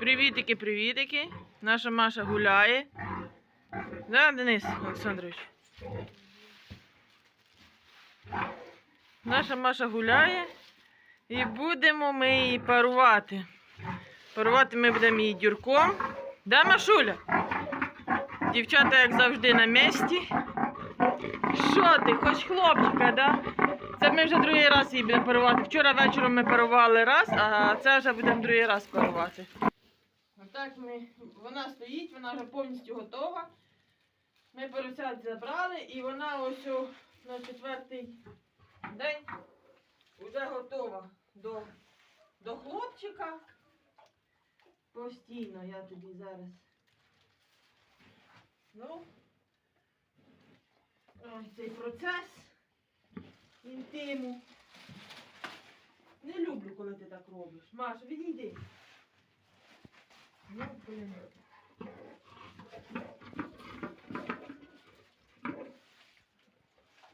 Привітики, привітики. Наша Маша гуляє. Да, Денис Олександрович? Наша Маша гуляє і будемо ми її парувати. Парувати ми будемо її дюрком. Да, Машуля? Дівчата, як завжди, на місці. Що ти, хоч хлопчика, да? Це ми вже другий раз її будемо парувати. Вчора вечором ми парували раз, а це вже будемо другий раз парувати. Отак ми, вона стоїть, вона вже повністю готова. Ми поросят забрали і вона ось о, на четвертий день вже готова до, до хлопчика. Постійно я тобі зараз. Ну, ось цей процес інтиму. Не люблю, коли ти так робиш. Маша, відійди. Ну, блін.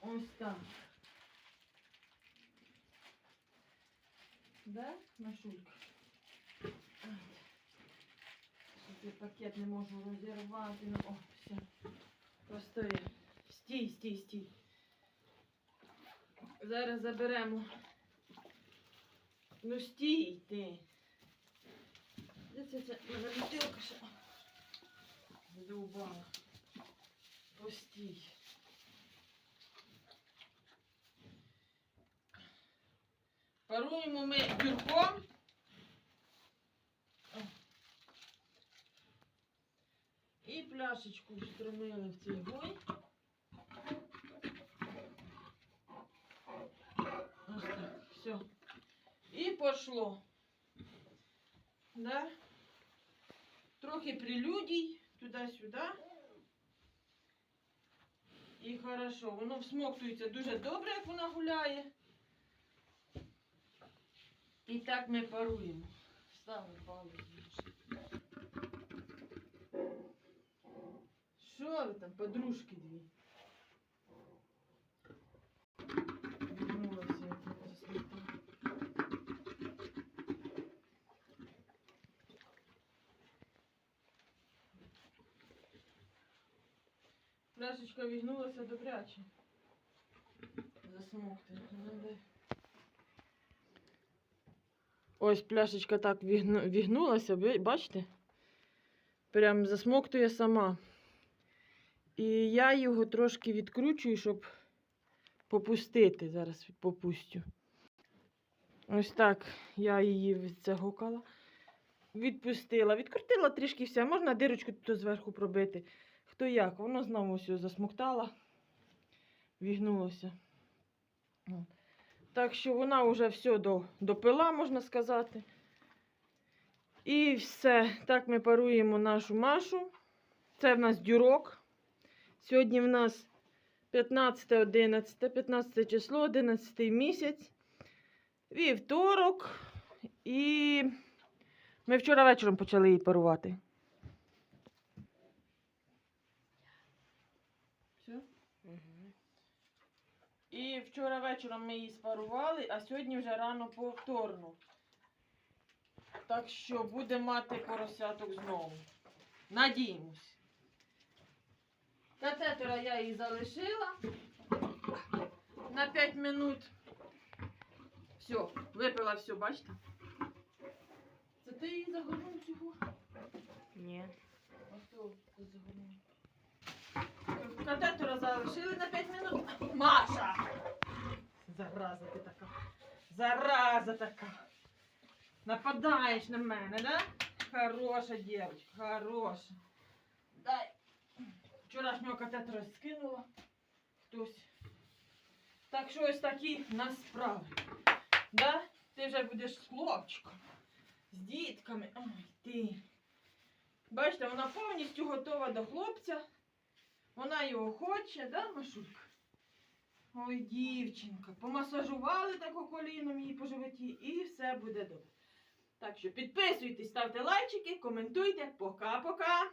Ось так. Да, Машулька? Цей пакет не можу розірвати. О, все. Просто стій, стій, стій. Зараз заберемо. Ну стій ти. Це це бутилка ще? Задовбала. Постій. Паруємо ми дюрком. О. І пляшечку встромили в цей гой. Ось так, все. І пошло. Да? Трохи прелюдій туди-сюди. І хорошо. Воно всмоктується дуже добре, як вона гуляє. І так ми паруємо. Ставимо паузу. Що ви там, подружки дві? Вернулася я тут засмутила. Пляшечка вігнулася добряче. Засмокти. Ось пляшечка так вігну- вігнулася, бачите? Прям засмоктує сама. І я його трошки відкручую, щоб попустити. Зараз попустю. Ось так я її відцягукала. Відпустила. Відкрутила трішки все. Можна дирочку тут зверху пробити. Хто як? Воно знову все засмоктала, вігнулося. Так що вона вже все допила, можна сказати. І все. Так ми паруємо нашу машу. Це в нас дюрок. Сьогодні в нас 15-11, 15 число, 11 місяць. Вівторок. І ми вчора вечором почали її парувати. Все? І вчора вечором ми її спарували, а сьогодні вже рано повторно. Так що буде мати поросяток знову. Надіємось. Катетера я її залишила на 5 минут. Все, випила все, бачите? Це ти її загорнув цього? Ні. А хто загорнув? Катетера на 5 минут. Маша! Зараза ти така. Зараза така. Нападаєш на мене, да? Хороша дівчинка, хороша. Дай. Вчорашнього катетера скинула. Хтось. Так що ось такі нас справи. Да? Ти вже будеш з хлопчиком, з дітками. Ой, ти. Бачите, вона повністю готова до хлопця. Вона його хоче, да, Машулька? Ой, дівчинка. Помасажували тако коліном її по животі і все буде добре. Так що підписуйтесь, ставте лайчики, коментуйте. Пока-пока.